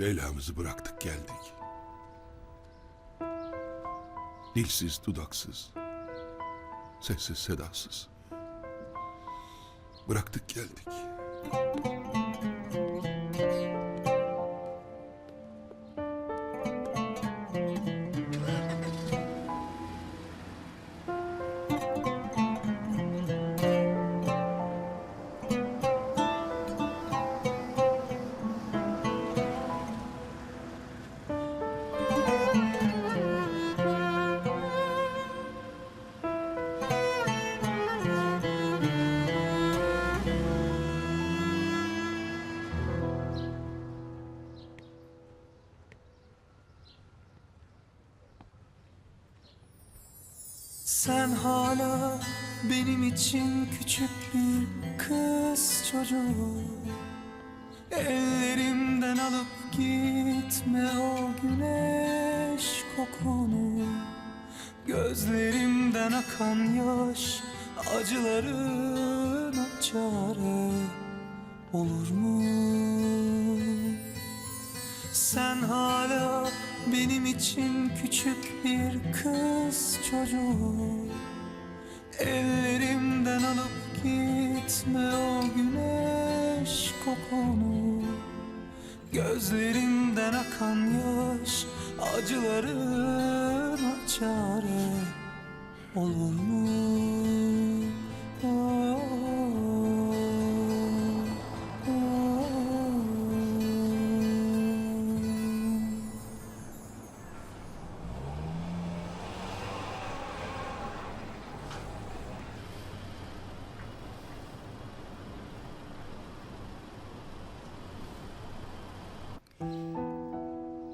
Leyla'mızı bıraktık geldik. Dilsiz, dudaksız, sessiz, sedasız. Bıraktık geldik. Sen hala benim için küçük bir kız çocuğu Ellerimden alıp gitme o güneş kokunu Gözlerimden akan yaş acılarına çare olur mu? Sen hala benim için küçük bir kız çocuğu Ellerimden alıp gitme o güneş kokunu Gözlerimden akan yaş acılarına çare olur mu?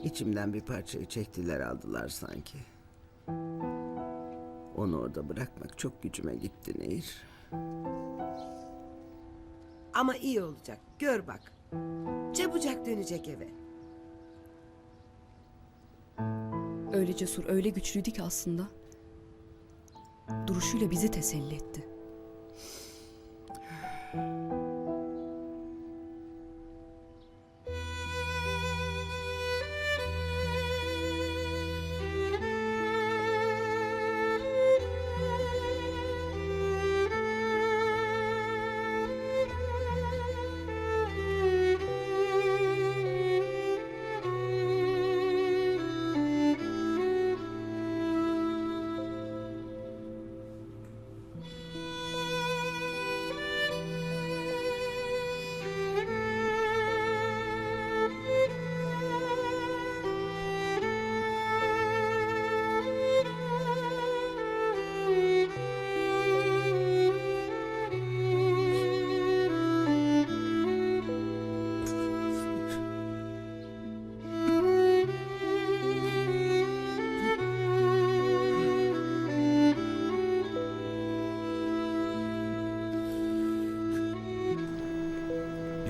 İçimden bir parçayı çektiler aldılar sanki. Onu orada bırakmak çok gücüme gitti Nehir. Ama iyi olacak. Gör bak. Çabucak dönecek eve. Öyle cesur, öyle güçlüydü ki aslında. Duruşuyla bizi teselli etti.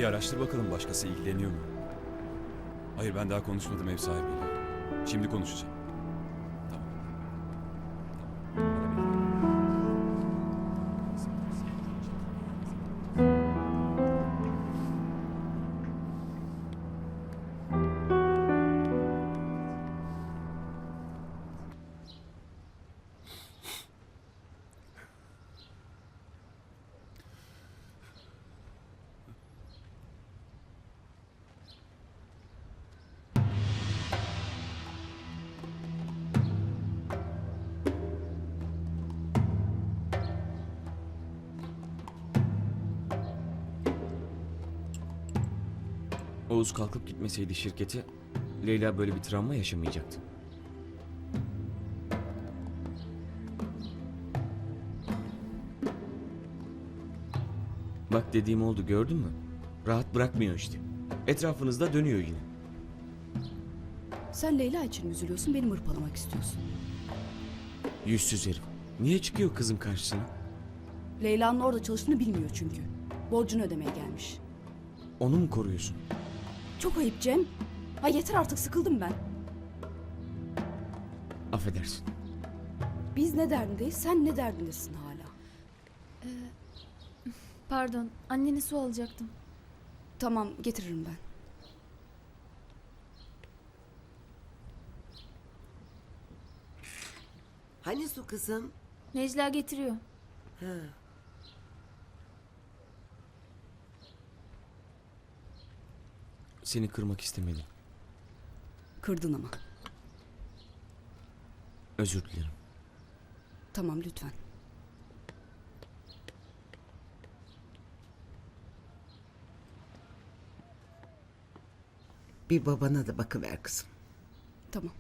Bir araştır bakalım başkası ilgileniyor mu? Hayır ben daha konuşmadım ev sahibiyle. Şimdi konuşacağım. Oğuz kalkıp gitmeseydi şirkete Leyla böyle bir travma yaşamayacaktı. Bak dediğim oldu gördün mü? Rahat bırakmıyor işte. Etrafınızda dönüyor yine. Sen Leyla için mi üzülüyorsun, beni hırpalamak istiyorsun. Yüzsüz herif. Niye çıkıyor kızın karşısına? Leyla'nın orada çalıştığını bilmiyor çünkü. Borcunu ödemeye gelmiş. Onu mu koruyorsun? Çok ayıp Cem. Ha yeter artık sıkıldım ben. Affedersin. Biz ne derdindeyiz, sen ne derdindesin hala? Ee, pardon, annene su alacaktım. Tamam, getiririm ben. Hani su kızım? Necla getiriyor. Ha. Seni kırmak istemedim. Kırdın ama. Özür dilerim. Tamam lütfen. Bir babana da bakıver kızım. Tamam.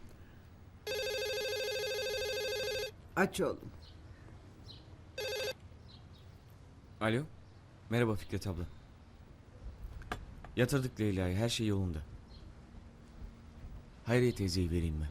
Aç oğlum. Alo. Merhaba Fikret abla. Yatırdık Leyla'yı. Her şey yolunda. Hayriye teyzeyi vereyim ben.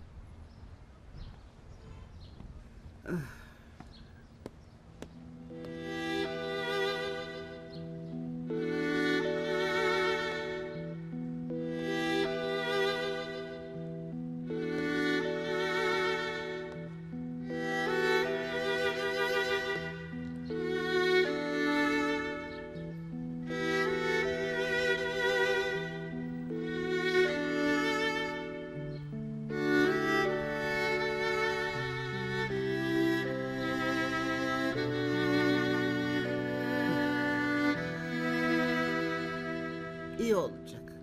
Olacak.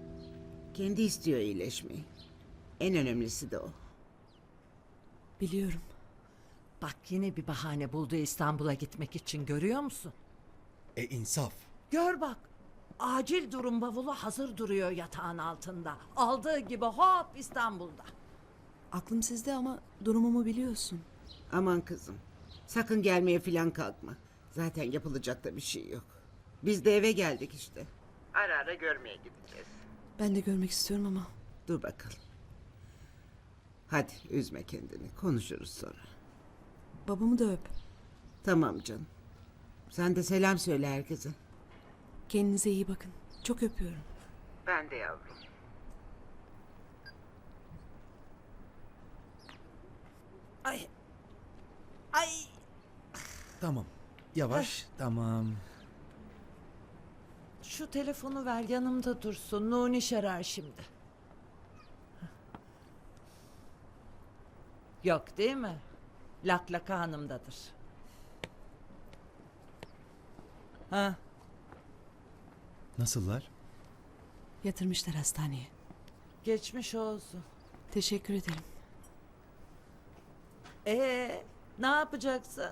Kendi istiyor iyileşmeyi. En önemlisi de o. Biliyorum. Bak yine bir bahane buldu İstanbul'a gitmek için görüyor musun? E insaf. Gör bak. Acil durum bavulu hazır duruyor yatağın altında. Aldığı gibi hop İstanbul'da. Aklım sizde ama durumumu biliyorsun. Aman kızım. Sakın gelmeye filan kalkma. Zaten yapılacak da bir şey yok. Biz de eve geldik işte. Ara ara görmeye gideceğiz. Ben de görmek istiyorum ama Dur bakalım. Hadi üzme kendini. Konuşuruz sonra. babamı da öp. Tamam canım. Sen de selam söyle herkese. Kendinize iyi bakın. Çok öpüyorum. Ben de yavrum. Ay. Ay. Tamam. Yavaş. Tamam. Şu telefonu ver yanımda dursun. Nuni şarar şimdi. Yok değil mi? Laklaka hanımdadır. Ha, Nasıllar? Yatırmışlar hastaneye. geçmiş olsun. Teşekkür ederim. Ee, ne yapacaksın?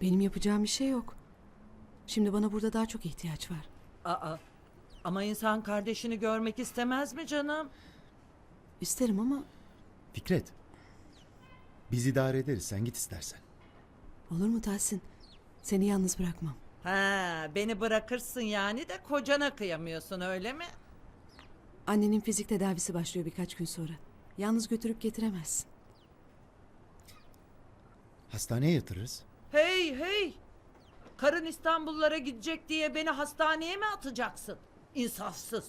Benim yapacağım bir şey yok. Şimdi bana burada daha çok ihtiyaç var. Aa, ama insan kardeşini görmek istemez mi canım? İsterim ama Fikret. Biz idare ederiz. Sen git istersen. olur mu Tahsin? Seni yalnız bırakmam. Ha, beni bırakırsın yani de kocana kıyamıyorsun öyle mi? Annenin fizik tedavisi başlıyor birkaç gün sonra. Yalnız götürüp getiremezsin. Hastaneye yatırırız. Hey hey! Karın İstanbullara gidecek diye beni hastaneye mi atacaksın? İnsafsız.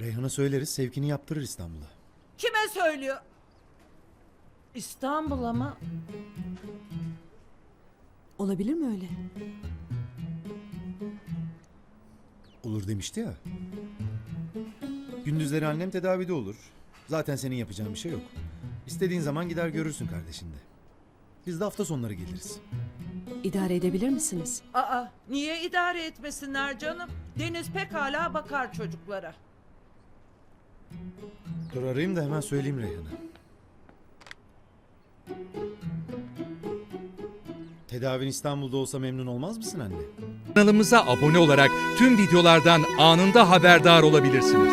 Reyhan'a söyleriz. Sevkini yaptırır İstanbul'a. Kime söylüyor? İstanbul'a mı? Olabilir mi öyle? Olur demişti ya. Gündüzleri annem tedavide olur. Zaten senin yapacağın bir şey yok. İstediğin zaman gider görürsün kardeşini de. Biz de hafta sonları geliriz. İdare edebilir misiniz? Aa, niye idare etmesinler canım? Deniz pekala bakar çocuklara. Dur arayayım da hemen söyleyeyim Reyhan'a. Tedavin İstanbul'da olsa memnun olmaz mısın anne? Kanalımıza abone olarak tüm videolardan anında haberdar olabilirsiniz.